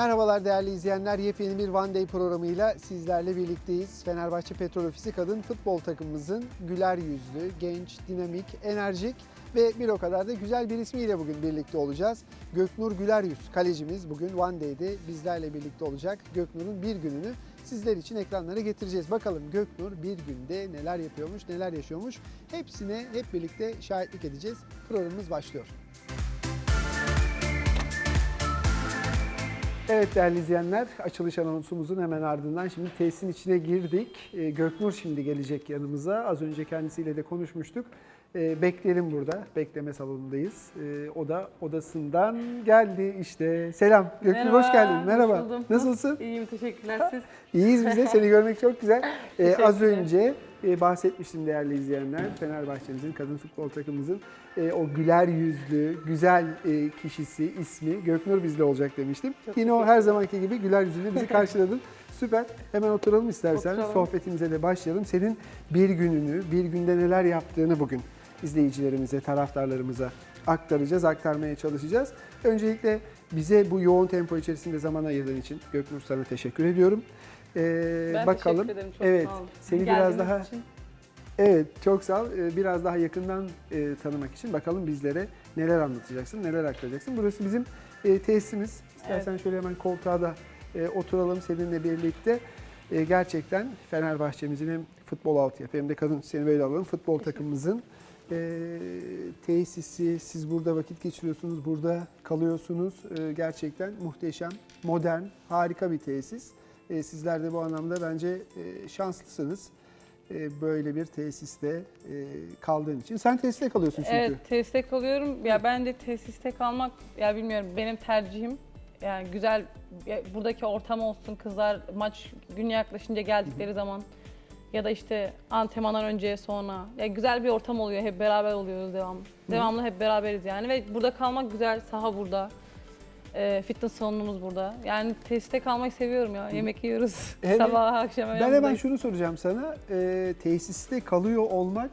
Merhabalar değerli izleyenler. Yepyeni bir One Day programıyla sizlerle birlikteyiz. Fenerbahçe Petrol Ofisi kadın futbol takımımızın güler yüzlü, genç, dinamik, enerjik ve bir o kadar da güzel bir ismiyle bugün birlikte olacağız. Göknur Güler Yüz kalecimiz bugün One Day'de bizlerle birlikte olacak. Göknur'un bir gününü sizler için ekranlara getireceğiz. Bakalım Göknur bir günde neler yapıyormuş, neler yaşıyormuş. Hepsine hep birlikte şahitlik edeceğiz. Programımız başlıyor. Evet değerli izleyenler, açılış anonsumuzun hemen ardından şimdi tesisin içine girdik. Ee, Göknur şimdi gelecek yanımıza. Az önce kendisiyle de konuşmuştuk. Ee, bekleyelim burada, bekleme salonundayız. Ee, o da odasından geldi işte. Selam Göknur, Merhaba, hoş geldin. hoş Merhaba. buldum. Nasılsın? İyiyim teşekkürler siz. İyiyiz biz de, seni görmek çok güzel. Ee, az önce e, bahsetmiştim değerli izleyenler. Fenerbahçe'mizin, kadın futbol takımımızın e, o güler yüzlü, güzel e, kişisi, ismi Göknur bizde olacak demiştim. Çok Yine o her zamanki gibi güler yüzlü bizi karşıladın. Süper. Hemen oturalım istersen. Oturalım. Sohbetimize de başlayalım. Senin bir gününü, bir günde neler yaptığını bugün izleyicilerimize, taraftarlarımıza aktaracağız, aktarmaya çalışacağız. Öncelikle bize bu yoğun tempo içerisinde zaman ayırdığın için Göknur sana teşekkür ediyorum. Ee, Ben bakalım. teşekkür ederim çok evet, sağ olun. seni biraz daha için. Evet, çok sağ ol. Ee, Biraz daha yakından e, tanımak için bakalım bizlere neler anlatacaksın, neler aktaracaksın. Burası bizim e, tesisimiz. İstersen şöyle hemen koltuğa da e, oturalım seninle birlikte. E, gerçekten Fenerbahçe'mizin hem futbol altyapı hem de kadın seni böyle alalım futbol takımımızın e, tesisi. Siz burada vakit geçiriyorsunuz, burada kalıyorsunuz. E, gerçekten muhteşem, modern, harika bir tesis. E, sizler de bu anlamda bence e, şanslısınız e, böyle bir tesiste e, kaldığın için. Sen tesiste kalıyorsun çünkü. Evet tesiste kalıyorum. Ya ben de tesiste kalmak ya bilmiyorum benim tercihim. Yani güzel ya buradaki ortam olsun kızlar maç günü yaklaşınca geldikleri zaman ya da işte antrenmandan önce sonra ya güzel bir ortam oluyor. Hep beraber oluyoruz devamlı. Devamlı hep beraberiz yani ve burada kalmak güzel. Saha burada. Ee, fitness salonumuz burada. Yani tesiste kalmayı seviyorum ya. Yemek yiyoruz. Evet. Sabah akşam. Ben hemen yanındayız. şunu soracağım sana. E, tesiste kalıyor olmak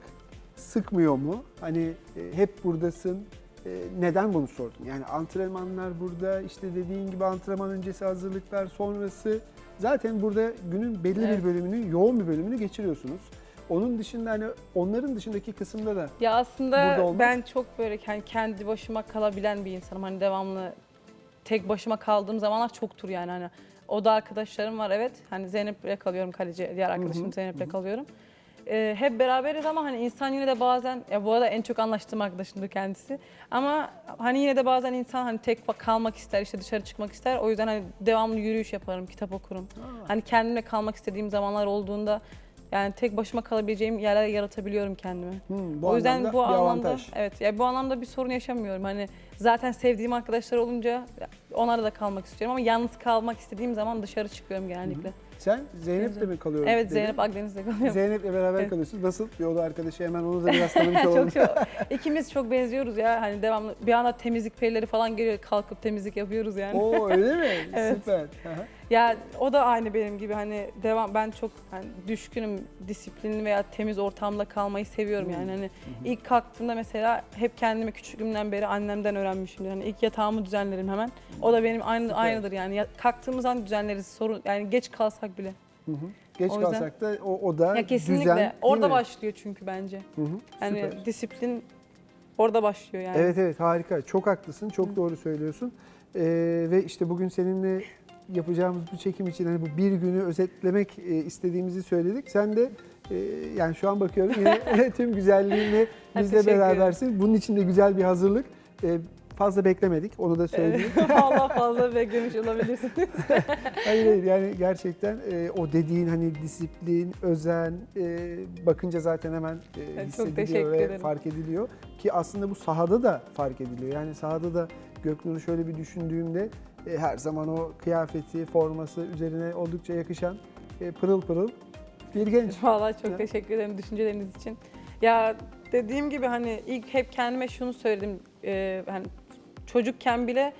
sıkmıyor mu? Hani e, hep buradasın. E, neden bunu sordum? Yani antrenmanlar burada, işte dediğin gibi antrenman öncesi hazırlıklar, sonrası. Zaten burada günün belli Evet. bir bölümünü, yoğun bir bölümünü geçiriyorsunuz. Onun dışında hani onların dışındaki kısımda da Ya aslında olmak- ben çok böyle kendi, kendi başıma kalabilen bir insanım. Hani devamlı tek başıma kaldığım zamanlar çoktur yani hani. O da arkadaşlarım var evet. Hani Zeynep'le kalıyorum kaleci. Diğer arkadaşım Zeynep'le kalıyorum. Ee, hep beraberiz ama hani insan yine de bazen ya bu arada en çok anlaştığım arkadaşımdır kendisi. Ama hani yine de bazen insan hani tek kalmak ister, işte dışarı çıkmak ister. O yüzden hani devamlı yürüyüş yaparım, kitap okurum. Hani kendimle kalmak istediğim zamanlar olduğunda yani tek başıma kalabileceğim yerler yaratabiliyorum kendime. hmm, bu o yüzden anlamda bu bir anlamda avantaj. evet ya bu anlamda bir sorun yaşamıyorum. Hani zaten sevdiğim arkadaşlar olunca onlarla da kalmak istiyorum ama yalnız kalmak istediğim zaman dışarı çıkıyorum genellikle. Sen Zeynep'le mi kalıyorsun? Evet dedin? Zeynep Akdeniz'de kalıyorum. Zeynep'le beraber Evet. kalıyorsunuz. Nasıl? Yolu arkadaşı hemen onu da biraz tanımış olalım. çok çok. İkimiz çok benziyoruz ya. Hani devamlı bir anda temizlik perileri falan geliyor. Kalkıp temizlik yapıyoruz yani. Oo öyle mi? Evet. Süper. Aha. Ya o da aynı benim gibi hani devam ben çok hani düşkünüm disiplinli veya temiz ortamda kalmayı seviyorum yani hani ilk kalktığımda mesela hep kendimi küçüklüğümden beri annemden öğrenmişimdir. Hani ilk yatağımı düzenlerim hemen. O da benim aynı aynıdır yani. Ya, kalktığımız an düzenleriz. Sorun yani geç kalsak bile. Hı hı. Geç O yüzden- kalsak da o, o da Ya kesinlikle düzen. değil orada mi? başlıyor çünkü bence. Hı hı. Yani Süper. disiplin orada başlıyor yani. Evet evet harika. Çok haklısın. Çok doğru söylüyorsun. Ee, ve işte bugün seninle yapacağımız bu çekim için hani bu bir günü özetlemek e, istediğimizi söyledik. Sen de e, yani şu an bakıyorum yine tüm güzelliğinle bizle berabersin. Bunun için de güzel bir hazırlık. E, fazla beklemedik. Onu da söyleyeyim. Vallahi fazla beklemiş olabilirsiniz. Hayır hayır yani gerçekten o dediğin hani disiplin, özen bakınca zaten hemen hissediliyor ve ederim. fark ediliyor. Ki aslında bu sahada da fark ediliyor. Yani sahada da Göknur'u şöyle bir düşündüğümde e, her zaman o kıyafeti, forması üzerine oldukça yakışan e, pırıl pırıl bir genç. Vallahi çok teşekkür ederim düşünceleriniz için. Ya dediğim gibi hani ilk hep kendime şunu söyledim. Ee, hani çocukken bile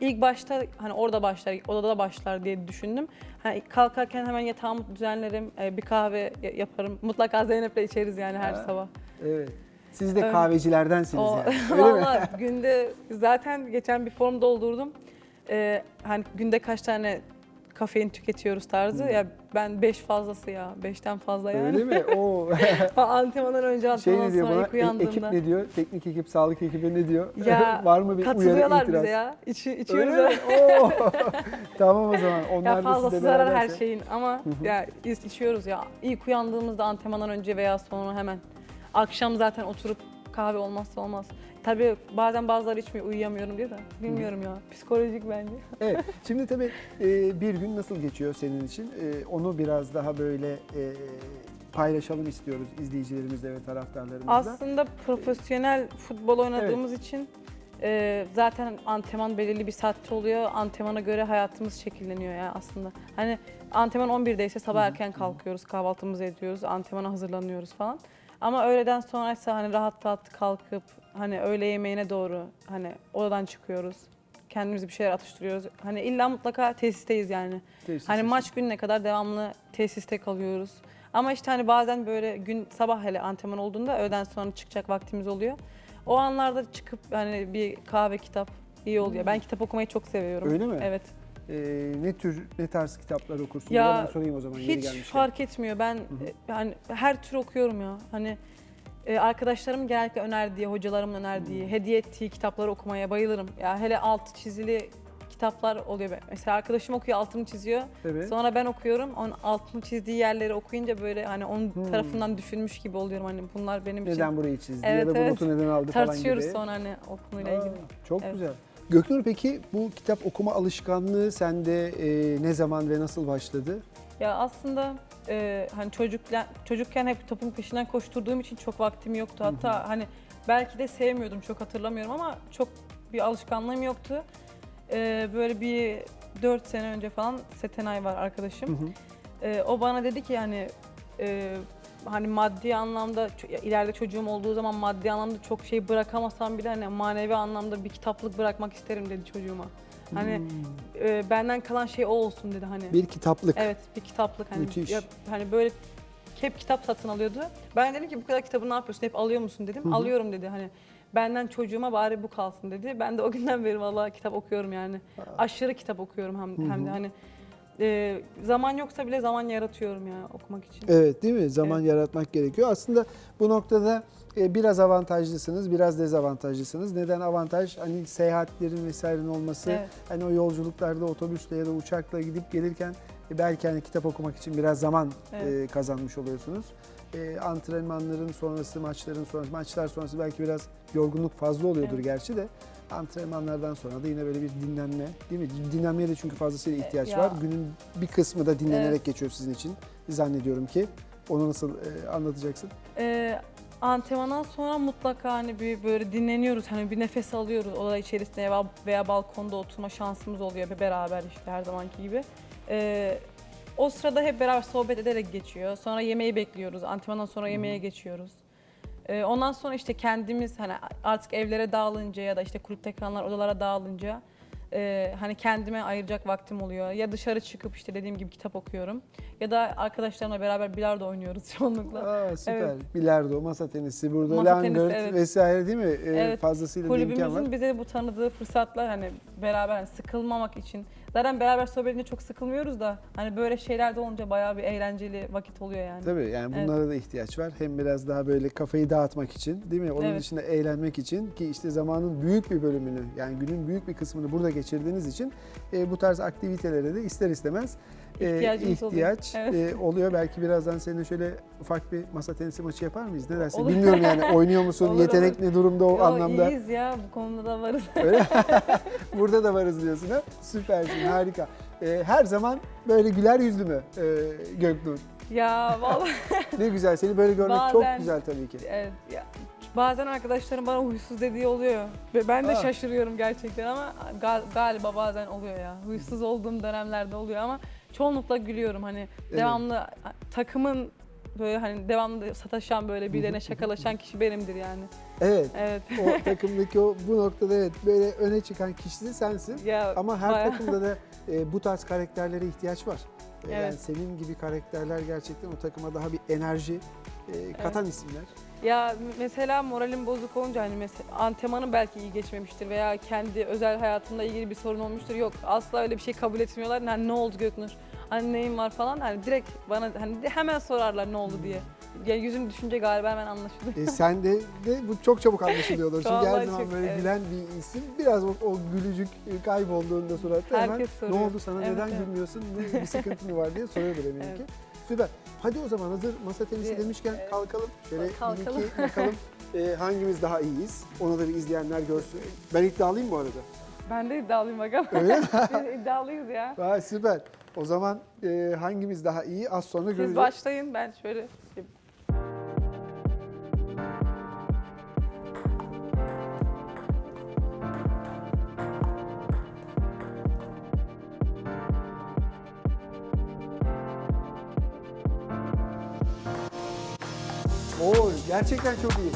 ilk başta hani orada başlar, odada başlar diye düşündüm. Hani kalkarken hemen yatağımı düzenlerim, e, bir kahve ya- yaparım. Mutlaka Zeynep'le içeriz yani her Ha. sabah. Evet. Siz de Evet. kahvecilerdensiniz O, yani. Öyle mi? Vallahi günde zaten geçen bir form doldurdum. E, hani günde kaç tane kafein tüketiyoruz tarzı. Ya ben 5 fazlası ya. 5'ten fazla yani. Öyle mi? Oo. Antrenmandan önce şey antrenmandan ne diyor sonra buna? ilk E- uyandığımda. ekip ne diyor? Teknik ekip, sağlık ekibi ne diyor? Ya, Var mı bir uyarı, Katılıyorlar itiraz? bize ya. İçi, içiyoruz Öyle mi? Oo. tamam o zaman. Onlar Ya da fazlası sizle zarar her beraberse. şeyin ama ya iç- içiyoruz ya. İlk uyandığımızda antrenmandan önce veya sonra hemen. Akşam zaten oturup kahve olmazsa olmaz. Tabii bazen bazıları içmiyor uyuyamıyorum diyor da bilmiyorum ya. Psikolojik bence. Evet. Şimdi tabii e, bir gün nasıl geçiyor senin için? E, onu biraz daha böyle e, paylaşalım istiyoruz izleyicilerimizle ve taraftarlarımızla. Aslında profesyonel futbol oynadığımız için e, zaten antrenman belirli bir saatte oluyor. Antrenmana göre hayatımız şekilleniyor ya aslında. Hani antrenman 11'deyse sabah erken kalkıyoruz, kahvaltımızı ediyoruz, antrenmana hazırlanıyoruz falan. Ama öğleden sonraysa hani rahat rahat kalkıp hani öğle yemeğine doğru hani odadan çıkıyoruz. Kendimizi bir şeyler atıştırıyoruz. Hani illa mutlaka tesisteyiz yani. Tesis Hani için. maç gününe kadar devamlı tesiste kalıyoruz. Ama işte hani bazen böyle gün sabah hele antrenman olduğunda öğleden sonra çıkacak vaktimiz oluyor. O anlarda çıkıp hani bir kahve kitap iyi oluyor. Ben kitap okumayı çok seviyorum. Öyle mi? Evet. E, ne tür, ne tarz kitaplar okursun? Ya, Ya, ben sorayım o zaman yeri Hiç gelmişken. fark etmiyor. Ben e, yani her tür okuyorum ya. Hani e, arkadaşlarım genellikle önerdiği, hocalarımın önerdiği, hediye ettiği kitapları okumaya bayılırım. Ya hele altı çizili kitaplar oluyor. Mesela arkadaşım okuyor, altını çiziyor. Evet. Sonra ben okuyorum. Onun altını çizdiği yerleri okuyunca böyle hani onun Hmm. tarafından düşünmüş gibi oluyorum. Hani bunlar benim için. Neden burayı çizdi Evet, ya da bu evet. notu neden aldı falan gibi. Tartışıyoruz sonra hani o konuyla ilgili. Çok Evet. güzel. Göknur peki bu kitap okuma alışkanlığı sende e, ne zaman ve nasıl başladı? Ya aslında e, hani çocukken, çocukken hep topun peşinden koşturduğum için çok vaktim yoktu. Hatta hani belki de sevmiyordum çok hatırlamıyorum ama çok bir alışkanlığım yoktu. E, böyle bir 4 sene önce falan Setenay var arkadaşım. E, o bana dedi ki yani e, hani maddi anlamda ileride çocuğum olduğu zaman maddi anlamda çok şey bırakamasam bile hani manevi anlamda bir kitaplık bırakmak isterim dedi çocuğuma. Hani Hmm. e, benden kalan şey o olsun dedi hani. Bir kitaplık. Evet bir kitaplık hani Müthiş. ya- hani böyle hep kitap satın alıyordu. Ben dedim ki bu kadar kitabı ne yapıyorsun? Hep alıyor musun dedim. Hı hı. Alıyorum dedi. Hani benden çocuğuma bari bu kalsın dedi. Ben de o günden beri vallahi kitap okuyorum yani. Aşırı kitap okuyorum hem, hem de hani e, zaman yoksa bile zaman yaratıyorum ya okumak için. Evet değil mi? Zaman yaratmak gerekiyor. Aslında bu noktada e, biraz avantajlısınız, biraz dezavantajlısınız. Neden avantaj? Hani seyahatlerin vesairenin olması, Evet. hani o yolculuklarda otobüsle ya da uçakla gidip gelirken e, belki hani kitap okumak için biraz zaman Evet. e, kazanmış oluyorsunuz. E, antrenmanların sonrası, maçların sonrası, maçlar sonrası belki biraz yorgunluk fazla oluyordur Evet. gerçi de antrenmanlardan sonra da yine böyle bir dinlenme değil mi? Dinlenmeye de çünkü fazlasıyla ihtiyaç ya. var. Günün bir kısmı da dinlenerek Evet. geçiyor sizin için zannediyorum ki. Onu nasıl e, anlatacaksın? E, antrenmandan sonra mutlaka hani bir böyle dinleniyoruz. Hani bir nefes alıyoruz oda içerisinde veya, veya balkonda oturma şansımız oluyor bir beraber işte her zamanki gibi. E, o sırada hep beraber sohbet ederek geçiyor. Sonra yemeği bekliyoruz. Antrenmandan sonra yemeğe geçiyoruz. E, ondan sonra işte kendimiz hani artık evlere dağılınca ya da işte kulüpte kalanlar odalara dağılınca e, hani kendime ayıracak vaktim oluyor. Ya dışarı çıkıp işte dediğim gibi kitap okuyorum ya da arkadaşlarımla beraber bilardo oynuyoruz çoğunlukla. Aa, süper. Evet. Bilardo, masa tenisi, burada Masa tenisi, langırt evet. vesaire değil mi? E, Evet. Fazlasıyla da imkan var. Kulübümüzün bize bu tanıdığı fırsatlar hani beraber hani sıkılmamak için. Zaten beraber sohbet edince çok sıkılmıyoruz da hani böyle şeyler de olunca bayağı bir eğlenceli vakit oluyor yani. Tabii yani Evet. bunlara da ihtiyaç var. Hem biraz daha böyle kafayı dağıtmak için değil mi? Onun Evet. dışında eğlenmek için ki işte zamanın büyük bir bölümünü yani günün büyük bir kısmını burada geçirdiğiniz için e, bu tarz aktivitelere de ister istemez e, İhtiyacımız oluyor. ihtiyaç Evet. e, oluyor. Belki birazdan seninle şöyle ufak bir masa tenisi maçı yapar mıyız? Ne dersin? Olur. Bilmiyorum yani oynuyor musun? Olur, Yetenek ne durumda o Yo, anlamda? iyiyiz ya bu konuda da varız. Öyle. Burada da varız diyorsun ha. Süpersin, harika. Ee, her zaman böyle güler yüzlü mü e, Göknur? ya vallahi Ne güzel, seni böyle görmek çok Bazen- güzel tabii ki. evet, ya, bazen arkadaşlarım bana huysuz dediği oluyor. Ve ben de Aa. şaşırıyorum gerçekten ama gal- galiba bazen oluyor ya. Huysuz olduğum dönemlerde oluyor ama çoğunlukla gülüyorum. Hani devamlı takımın böyle hani devamlı sataşan böyle birilerine şakalaşan kişi benimdir yani. Evet, Evet. o takımdaki o bu noktada evet böyle öne çıkan kişi de sensin. Ya Ama her bayağı- takımda da e, bu tarz karakterlere ihtiyaç var. E, Yani Evet. senin gibi karakterler gerçekten o takıma daha bir enerji e, katan isimler. Ya mesela moralim bozuk olunca hani mesela antrenmanın belki iyi geçmemiştir veya kendi özel hayatımla ilgili bir sorun olmuştur. Yok asla öyle bir şey kabul etmiyorlar. Hani ne oldu Göknur? Hani neyin var falan. Hani direkt bana hani hemen sorarlar ne oldu diye. Ya yüzüm düşünce galiba hemen anlaşılıyor. E, sen de, de bu çok çabuk anlaşılıyordur. Çünkü her zaman çok, böyle evet. gülen bir isim. Biraz o, o gülücük e, kaybolduğunda suratta hemen Herkes ne soruyor. oldu sana Evet, neden evet. gülmüyorsun ne, bir sıkıntı mı var diye soruyordur eminim Evet. ki. Süper. Hadi o zaman hazır masa tenisi demişken evet. kalkalım. Şöyle bir Kalkalım. iki bakalım e, hangimiz daha iyiyiz. Onu da bir izleyenler görsün. Ben iddialıyım bu arada. Ben de iddialıyım bakalım. Öyle mi? Biz iddialıyız ya. Vay süper. O zaman e, hangimiz daha iyi az sonra Siz göreceğiz. başlayın ben şöyle gerçekten çok iyi.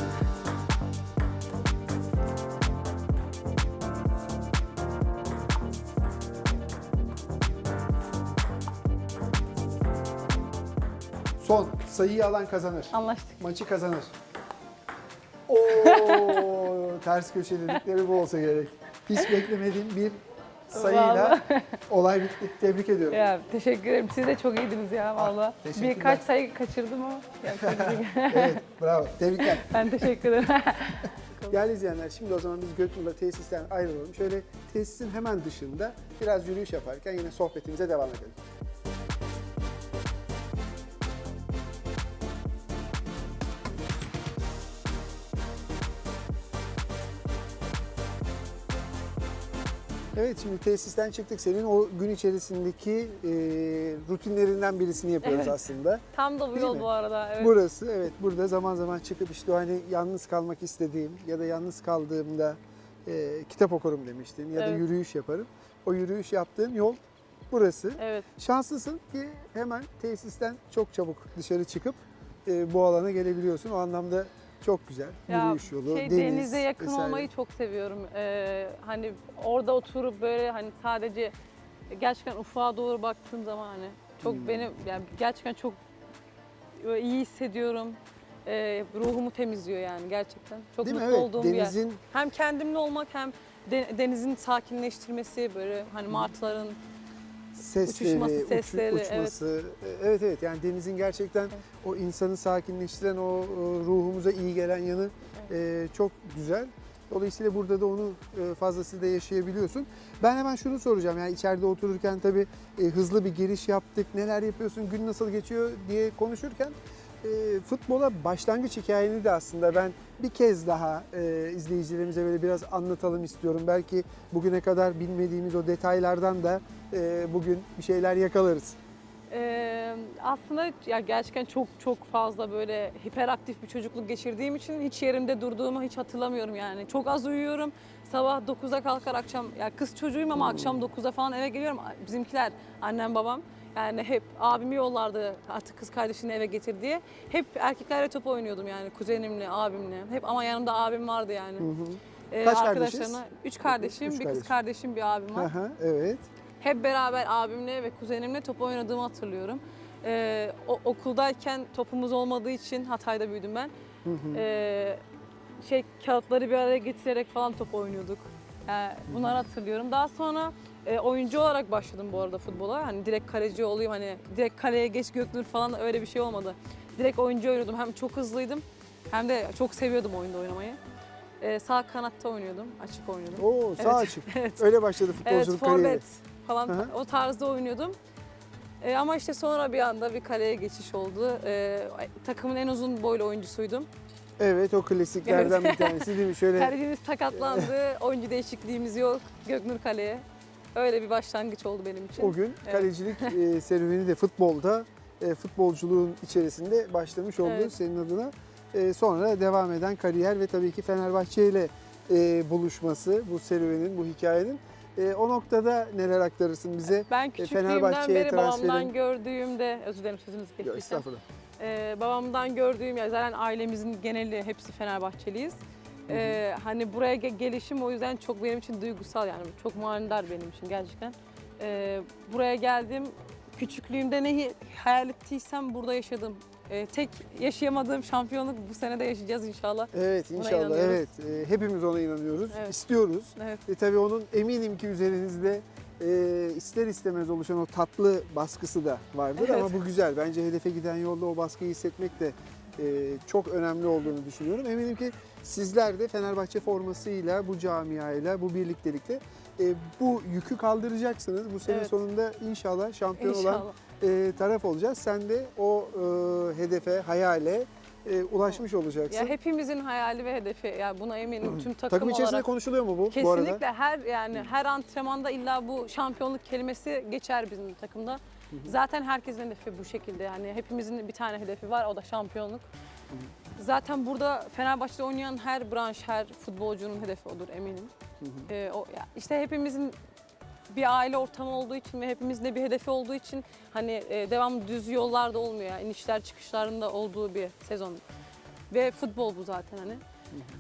Son sayıyı alan kazanır. anlaştık. Maçı kazanır. Oo ters köşe dedikleri bu olsa gerek. Hiç beklemediğim bir sayıyla Vallahi. olay bitti. Tebrik ediyorum. Ya teşekkür ederim. Siz de çok iyiydiniz ya valla. Ah, teşekkürler. Birkaç sayı kaçırdım ama. Ya, tebrik- Evet bravo. Tebrikler. ben teşekkür ederim. Değerli izleyenler şimdi o zaman biz Göknur'la tesisten ayrılalım. Şöyle tesisin hemen dışında biraz yürüyüş yaparken yine sohbetimize devam edelim. Evet şimdi tesisten çıktık. Senin o gün içerisindeki e, rutinlerinden birisini yapıyoruz Evet. aslında. Tam da bu Değil yol mi? bu arada. Evet. Burası evet burada zaman zaman çıkıp işte hani yalnız kalmak istediğim ya da yalnız kaldığımda e, kitap okurum demiştin ya da Evet. yürüyüş yaparım. O yürüyüş yaptığın yol burası. Evet. Şanslısın ki hemen tesisten çok çabuk dışarı çıkıp e, bu alana gelebiliyorsun. O anlamda çok güzel. Ya yürüyüş yolu, şey, deniz denize yakın vesaire. olmayı çok seviyorum. Ee, hani orada oturup böyle hani sadece gerçekten ufağa doğru baktığım zaman hani çok Hmm. beni yani gerçekten çok iyi hissediyorum. Ee, ruhumu temizliyor yani gerçekten. Çok Değil mi? mutlu Evet. olduğum bir yer. Denizin Hem kendimle olmak hem de- denizin sakinleştirmesi böyle hani martıların sesleri, Uçuşması, uçu- sesleri, uçması. Evet evet yani denizin gerçekten o insanı sakinleştiren, o, ruhumuza iyi gelen yanı e, çok güzel. Dolayısıyla burada da onu e, fazlasıyla yaşayabiliyorsun. Ben hemen şunu soracağım. Yani içeride otururken tabii e, hızlı bir giriş yaptık. Neler yapıyorsun, gün nasıl geçiyor diye konuşurken e, futbola başlangıç hikayeni de aslında ben bir kez daha e, izleyicilerimize böyle biraz anlatalım istiyorum. Belki bugüne kadar bilmediğimiz o detaylardan da e, bugün bir şeyler yakalarız. Ee, aslında ya gerçekten çok çok fazla böyle hiperaktif bir çocukluk geçirdiğim için hiç yerimde durduğumu hiç hatırlamıyorum yani. Çok az uyuyorum. Sabah 9'da kalkar akşam ya kız çocuğuyum ama akşam 9'da falan eve geliyorum. Bizimkiler annem babam yani hep abimi yollardı artık kız kardeşini eve getir diye. Hep erkeklerle top oynuyordum yani kuzenimle, abimle. Hep ama yanımda abim vardı yani. Ee, Kaç arkadaşlarına- kardeşiz? Üç kardeşim, Üç bir kardeş. kız kardeşim, bir abim var. Aha, evet. Hep beraber abimle ve kuzenimle top oynadığımı hatırlıyorum. Ee, o, okuldayken topumuz olmadığı için Hatay'da büyüdüm ben. Ee, şey kağıtları bir araya getirerek falan top oynuyorduk. Yani bunları hatırlıyorum. Daha sonra e, oyuncu olarak başladım bu arada futbola. Hani direkt kaleci olayım hani direkt kaleye geç Göknur falan öyle bir şey olmadı. Direkt oyuncu oynuyordum. Hem çok hızlıydım hem de çok seviyordum oyunda oynamayı. Ee, sağ kanatta oynuyordum, açık oynuyordum. Oo sağ Evet, açık. evet. Öyle başladı Evet, futbolculuk kariyeri. forvet falan Hı hı. o tarzda oynuyordum. Ee, ama işte sonra bir anda bir kaleye geçiş oldu. Ee, takımın en uzun boylu oyuncusuydum. Evet o klasiklerden bir tanesi değil mi? Şöyle Kalecimiz sakatlandı, oyuncu değişikliğimiz yok. Göknur kaleye. Öyle bir başlangıç oldu benim için. o gün Evet. kalecilik e, serüveni de futbolda, e, futbolculuğun içerisinde başlamış oldu Evet. senin adına. E, sonra devam eden kariyer ve tabii ki Fenerbahçe ile e, buluşması bu serüvenin, bu hikayenin. E, o noktada neler aktarırsın bize? Ben küçüklüğümden Fenerbahçe'ye beri babamdan transferin- gördüğümde, özür dilerim sözünüzü Yok kestiysem. estağfurullah. Ee, babamdan gördüğüm ya zaten ailemizin geneli hepsi Fenerbahçeliyiz. Ee, hani buraya ge- gelişim o yüzden çok benim için duygusal yani çok manidar benim için gerçekten. Ee, buraya geldim küçüklüğümde neyi hayal ettiysem burada yaşadım. e, tek yaşayamadığım şampiyonluk bu sene de yaşayacağız inşallah. Evet Buna inşallah inanıyoruz. evet. Ee, hepimiz ona inanıyoruz. Evet. istiyoruz. Evet. Ve tabii onun eminim ki üzerinizde e, ister istemez oluşan o tatlı baskısı da vardır Evet. ama bu güzel. Bence hedefe giden yolda o baskıyı hissetmek de e, çok önemli olduğunu düşünüyorum. Eminim ki sizler de Fenerbahçe formasıyla, bu camiayla, bu birliktelikle e, bu yükü kaldıracaksınız. Bu sene Evet. sonunda inşallah şampiyon olan İnşallah. e, taraf olacağız. Sen de o e, hedefe, hayale e, ulaşmış olacaksın. Ya hepimizin hayali ve hedefi. Ya buna eminim tüm takım, Takım içerisinde olarak. konuşuluyor mu bu bu arada? Kesinlikle her yani her antrenmanda illa bu şampiyonluk kelimesi geçer bizim takımda. Zaten herkesin hedefi bu şekilde. Yani hepimizin bir tane hedefi var o da şampiyonluk. Zaten burada Fenerbahçe'de oynayan her branş, her futbolcunun hedefi odur eminim. Ee, o ya işte hepimizin bir aile ortamı olduğu için ve hepimizin de bir hedefi olduğu için hani e, devamlı düz yollarda olmuyor. Yani inişler çıkışlarında olduğu bir sezon. Ve futbol bu zaten hani.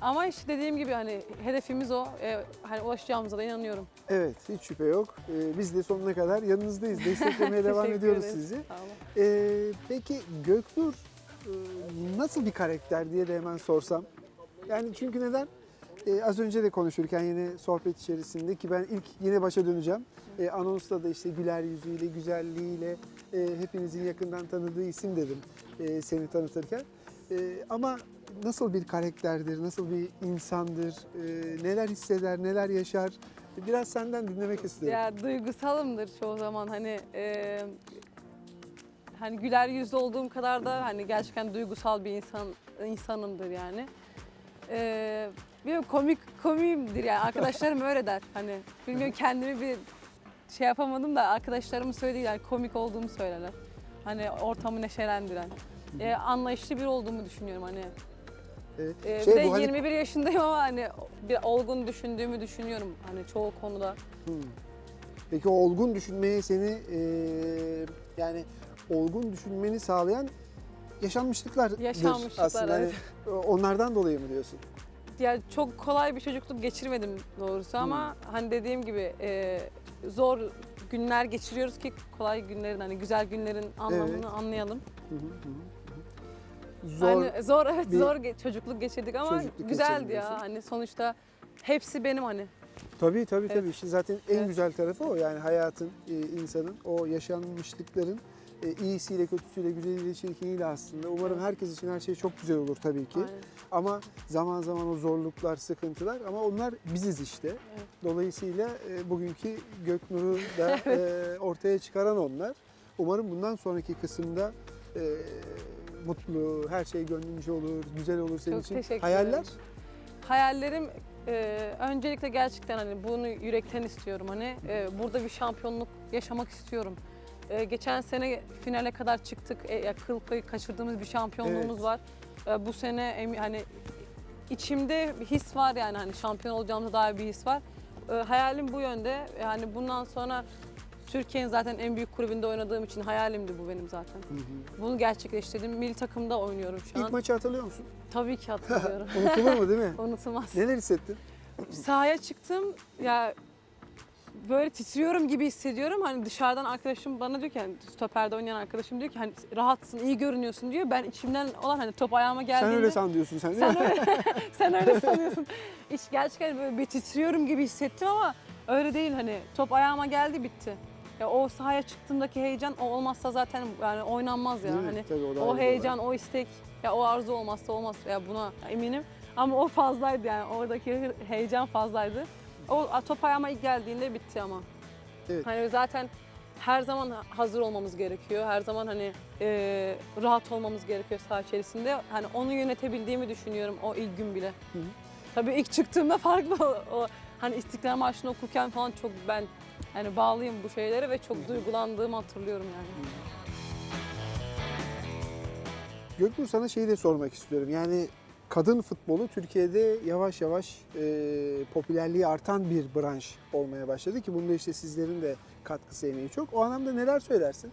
Ama işte dediğim gibi hani hedefimiz o. E, hani ulaşacağımıza da inanıyorum. Evet, hiç şüphe yok. Ee, biz de sonuna kadar yanınızdayız. Desteklemeye devam Teşekkür ediyoruz ederiz. sizi. Sağ olun. Ee, peki Göknur e, nasıl bir karakter diye de hemen sorsam. Yani çünkü neden? Ee, az önce de konuşurken yine sohbet içerisinde ki ben ilk yine başa döneceğim. Ee, anonsta da işte güler yüzüyle, güzelliğiyle e, hepinizin yakından tanıdığı isim dedim e, seni tanıtırken. E, ama nasıl bir karakterdir, nasıl bir insandır, e, neler hisseder, neler yaşar? Biraz senden dinlemek istiyorum. Ya duygusalımdır çoğu zaman hani e, hani güler yüzlü olduğum kadar da hani gerçekten duygusal bir insan insanımdır yani. E, bilmiyorum komik komiyimdir yani arkadaşlarım öyle der hani bilmiyorum kendimi bir şey yapamadım da arkadaşlarım söyledi yani komik olduğumu söylerler. Hani ortamı neşelendiren. E, anlayışlı bir olduğumu düşünüyorum hani. Evet. E, Şey, bir de bu hani- 21 yaşındayım ama hani bir olgun düşündüğümü düşünüyorum hani çoğu konuda. Hmm. Peki o olgun düşünmeye seni e, yani olgun düşünmeni sağlayan yaşanmışlıklar Yaşanmışlıklar, aslında. evet. Hani, onlardan dolayı mı diyorsun? Ya çok kolay bir çocukluk geçirmedim doğrusu ama hani dediğim gibi e, zor günler geçiriyoruz ki kolay günlerin hani güzel günlerin anlamını Evet. anlayalım. Hı, hı hı. Zor. Hani zor evet bir zor ge- çocukluk geçirdik ama çocukluk güzeldi ya. Hani sonuçta hepsi benim hani. Tabii tabii tabii. Evet. İşte zaten en Evet. güzel tarafı o. Yani hayatın, e, insanın o yaşanmışlıkların e, iyisiyle, kötüsüyle, güzeliyle, çirkiniyle aslında. Umarım herkes için her şey çok güzel olur tabii ki. Aynen. Ama zaman zaman o zorluklar, sıkıntılar ama onlar biziz işte. Evet. Dolayısıyla e, bugünkü Göknur'u da ortaya çıkaran onlar. Umarım bundan sonraki kısımda mutlu, her şey gönlünce olur, güzel olur senin Çok için. teşekkür Hayaller? ederim. Hayallerim e, öncelikle gerçekten hani bunu yürekten istiyorum hani e, burada bir şampiyonluk yaşamak istiyorum. E, geçen sene finale kadar çıktık. E, ya kıl payı kaçırdığımız bir şampiyonluğumuz Evet. var. E, bu sene emi- hani içimde bir his var yani hani şampiyon olacağımıza dair bir his var. E, hayalim bu yönde. Yani bundan sonra Türkiye'nin zaten en büyük kulübünde oynadığım için hayalimdi bu benim zaten. Hı hı. Bunu gerçekleştirdim. Milli takımda oynuyorum şu İlk an. maçı hatırlıyor musun? Tabii ki hatırlıyorum. Unutulur mu değil mi? Unutulmaz. Neler hissettin? Sahaya çıktım ya böyle titriyorum gibi hissediyorum. Hani dışarıdan arkadaşım bana diyor ki hani stoperde oynayan arkadaşım diyor ki hani rahatsın, iyi görünüyorsun diyor. Ben içimden olan hani top ayağıma geldiğinde Sen öyle san diyorsun sen değil mi? sen öyle, sen öyle sanıyorsun. Hiç gerçekten böyle bir titriyorum gibi hissettim ama öyle değil hani top ayağıma geldi bitti. Ya o sahaya çıktığımdaki heyecan o olmazsa zaten yani oynanmaz ya. Değil mi? Hani Tabii o da o heyecan, o istek ya o arzu olmazsa olmaz ya buna eminim. Ama o fazlaydı yani oradaki heyecan fazlaydı. O top ayağıma ilk geldiğinde bitti ama. Evet. Hani zaten her zaman hazır olmamız gerekiyor. Her zaman hani e, rahat olmamız gerekiyor saha içerisinde. Hani onu yönetebildiğimi düşünüyorum o ilk gün bile. Hı. Tabii ilk çıktığımda farklı o, o hani İstiklal Marşı'nı okurken falan çok ben hani bağlıyım bu şeylere ve çok duygulandığımı hatırlıyorum yani. Göknur sana şeyi de sormak istiyorum. Yani kadın futbolu Türkiye'de yavaş yavaş e, popülerliği artan bir branş olmaya başladı ki bunda işte sizlerin de katkısı emeği çok. O anlamda neler söylersin?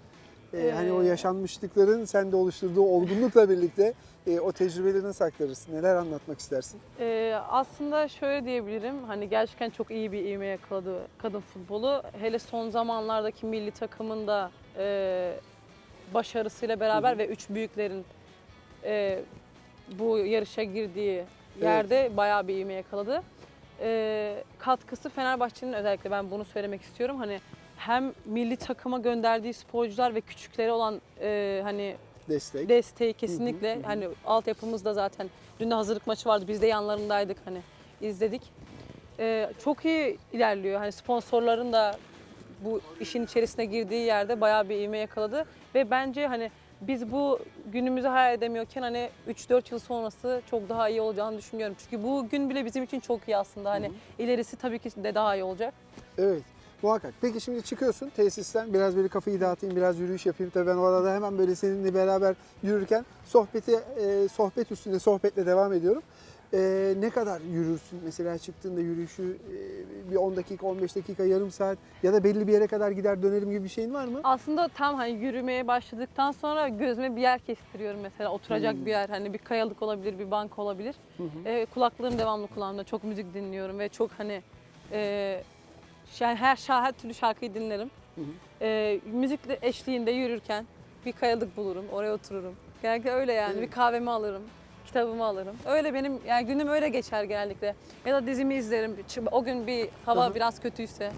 E, Ee, hani o yaşanmışlıkların sende oluşturduğu olgunlukla birlikte e, o tecrübeleri nasıl aktarırsın? Neler anlatmak istersin? Ee, aslında şöyle diyebilirim. Hani gerçekten çok iyi bir ivme yakaladı kadın futbolu. Hele son zamanlardaki milli takımın da e, başarısıyla beraber ve üç büyüklerin e, bu yarışa girdiği yerde bayağı bir ivme yakaladı. E, katkısı Fenerbahçe'nin özellikle ben bunu söylemek istiyorum. Hani hem milli takıma gönderdiği sporcular ve küçükleri olan e, hani Destek. desteği kesinlikle Hı hı, hı. hani altyapımızda zaten dün de hazırlık maçı vardı biz de yanlarındaydık hani izledik. Ee, çok iyi ilerliyor hani sponsorların da bu işin içerisine girdiği yerde bayağı bir ivme yakaladı ve bence hani biz bu günümüzü hayal edemiyorken hani 3-4 yıl sonrası çok daha iyi olacağını düşünüyorum. Çünkü bu gün bile bizim için çok iyi aslında. Hani ilerisi tabii ki de daha iyi olacak. Evet. Muhakkak. Peki şimdi çıkıyorsun tesisten. Biraz böyle kafayı dağıtayım, biraz yürüyüş yapayım. Tabii ben orada hemen böyle seninle beraber yürürken sohbeti, e, sohbet üstünde sohbetle devam ediyorum. E, ne kadar yürürsün? Mesela çıktığında yürüyüşü e, bir 10 dakika, 15 dakika, yarım saat ya da belli bir yere kadar gider dönerim gibi bir şeyin var mı? Aslında tam hani yürümeye başladıktan sonra gözüme bir yer kestiriyorum mesela oturacak Hmm. bir yer hani bir kayalık olabilir bir bank olabilir. Hı hı. Ee, kulaklığım devamlı kulağımda çok müzik dinliyorum ve çok hani e, yani her şa- her türlü şarkıyı dinlerim. Hı hı. Ee, müzikle eşliğinde yürürken bir kayalık bulurum oraya otururum. Genellikle öyle yani Evet. bir kahvemi alırım. Kitabımı alırım. Öyle benim yani günüm öyle geçer genellikle. Ya da dizimi izlerim. O gün bir hava Hı hı. biraz kötüyse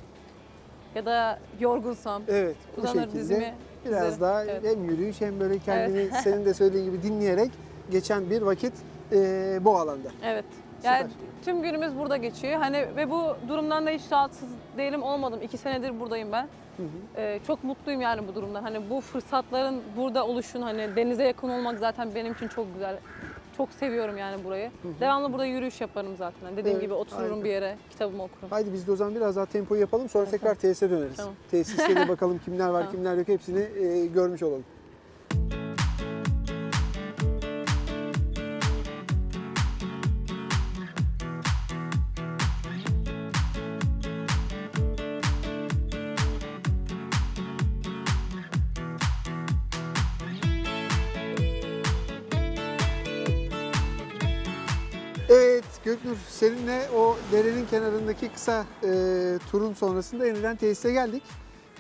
ya da yorgunsam Evet, uzanır şekilde dizimi biraz izlerim. daha Evet. hem yürüyüş hem böyle kendini senin de söylediğin gibi dinleyerek geçen bir vakit e, bu alanda. Evet. Yani tüm günümüz burada geçiyor. Hani ve bu durumdan da hiç rahatsız değilim olmadım. İki senedir buradayım ben. Hı hı. Ee, çok mutluyum yani bu durumdan. Hani bu fırsatların burada oluşun hani denize yakın olmak zaten benim için çok güzel. Çok seviyorum yani burayı. Devamlı burada yürüyüş yaparım zaten. Dediğim Evet, gibi otururum harika. bir yere, kitabımı okurum. Haydi biz de o zaman biraz daha tempo yapalım sonra tekrar tesise döneriz. Tamam. Tesiste de bakalım kimler var Tamam. kimler yok hepsini e, görmüş olalım. Göknur seninle o derenin kenarındaki kısa e, turun sonrasında yeniden tesise geldik.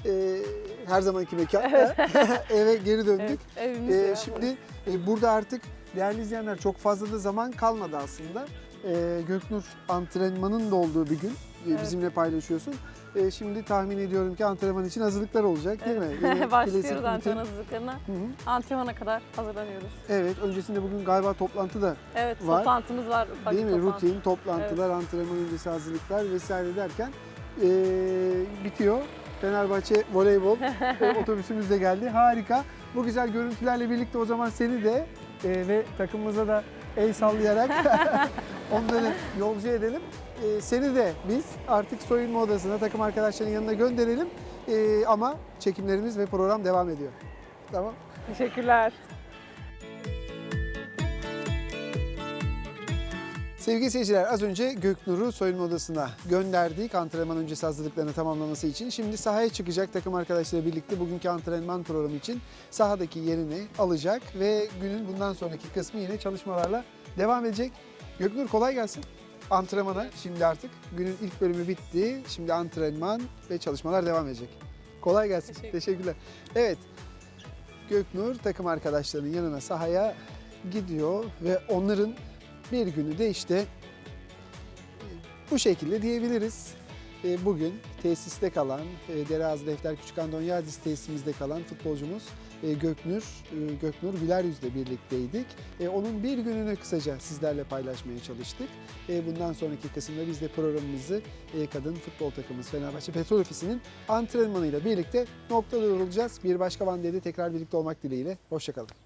E, her zamanki mekan. Eve geri döndük. Evet, evimiz E, ya. şimdi e, burada artık değerli izleyenler çok fazla da zaman kalmadı aslında. E, Göknur antrenmanın da olduğu bir gün e, Evet. bizimle paylaşıyorsun. E, şimdi tahmin ediyorum ki antrenman için hazırlıklar olacak değil mi? Yine klasik Başlıyoruz rutin. antrenman hazırlıklarına. Hı hı. Antrenmana kadar hazırlanıyoruz. Evet öncesinde bugün galiba toplantı da Evet, Var. toplantımız var. ufak Değil bir mi? toplantı. Rutin, toplantılar, antrenman öncesi hazırlıklar vesaire derken eee, bitiyor. Fenerbahçe voleybol e, otobüsümüz de geldi. Harika. Bu güzel görüntülerle birlikte o zaman seni de e, ve takımımıza da el sallayarak onları yolcu edelim. E, seni de biz artık soyunma odasına takım arkadaşlarının yanına gönderelim. E, ama çekimlerimiz ve program devam ediyor. Tamam. Teşekkürler. Sevgili seyirciler az önce Göknur'u soyunma odasına gönderdik antrenman öncesi hazırlıklarını tamamlaması için. Şimdi sahaya çıkacak takım arkadaşlarıyla birlikte bugünkü antrenman programı için sahadaki yerini alacak ve günün bundan sonraki kısmı yine çalışmalarla devam edecek. Göknur kolay gelsin. Antrenmana şimdi artık günün ilk bölümü bitti. Şimdi antrenman ve çalışmalar devam edecek. Kolay gelsin. Teşekkür. Teşekkürler. Evet. Göknur takım arkadaşlarının yanına sahaya gidiyor ve onların bir günü de işte bu şekilde diyebiliriz. E, Bugün tesiste kalan, e, Dereazı Defter Küçük Andonyadis tesisimizde kalan futbolcumuz e, Göknur, Göknur Güleryüz'le birlikteydik. E, Onun bir gününü kısaca sizlerle paylaşmaya çalıştık. Bundan sonraki kısımda biz de programımızı kadın futbol takımımız Fenerbahçe Petrol Ofisi'nin antrenmanıyla birlikte noktalarılacağız. Bir başka Van D'de tekrar birlikte olmak dileğiyle. Hoşçakalın.